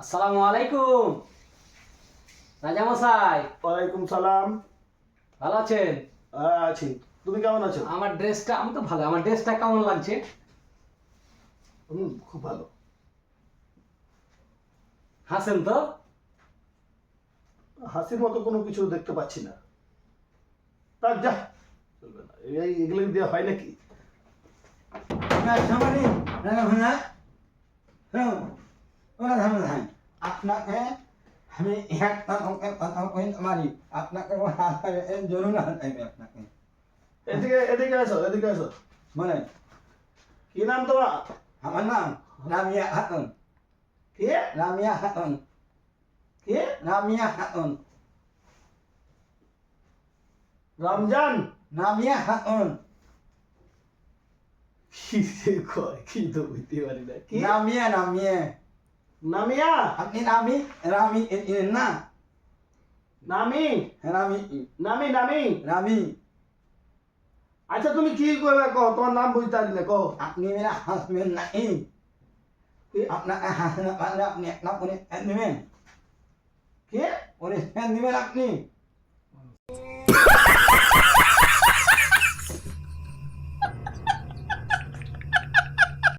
আসসালামু আলাইকুম। রাজা মশাই। ওয়ালাইকুম সালাম। ভালো আছেন? আছি। তুমি কেমন আছো? আমার ড্রেসটা আমি তো ভালো। আমার ড্রেসটা কেমন লাগছে? হুম খুব ভালো। হাসেন তো? হাসির মতো কোনো কিছু দেখতে পাচ্ছি না। তা যা চলবে না। এই এগুলো দিয়ে হয় নাকি? আপনার সামনে ধামে ধান আপনাকে আমি একটা অঙ্কের কথা কইতে পারি আপনাকে জরুর হাতাইবে আপনাকে এদিকে এদিকে এসো এদিকে এসো মানে কি নাম তোমার আমার নাম রামিয়া খাতুন কে রামিয়া খাতুন কে রামিয়া খাতুন রমজান রামিয়া খাতুন কি কয় কি তো বুঝতে পারি না কি রামিয়া রামিয়া নামিয়া আপনি নামি রামি না নামি রামি নামি নামি রামি আচ্ছা তুমি কি করবে কো তোমার নাম বুঝতে দিলে কো আপনি মেরা হাসবেন না এই আপনার হাসনা মানে আপনি একটা করে নেবেন কে ওরে নেবেন আপনি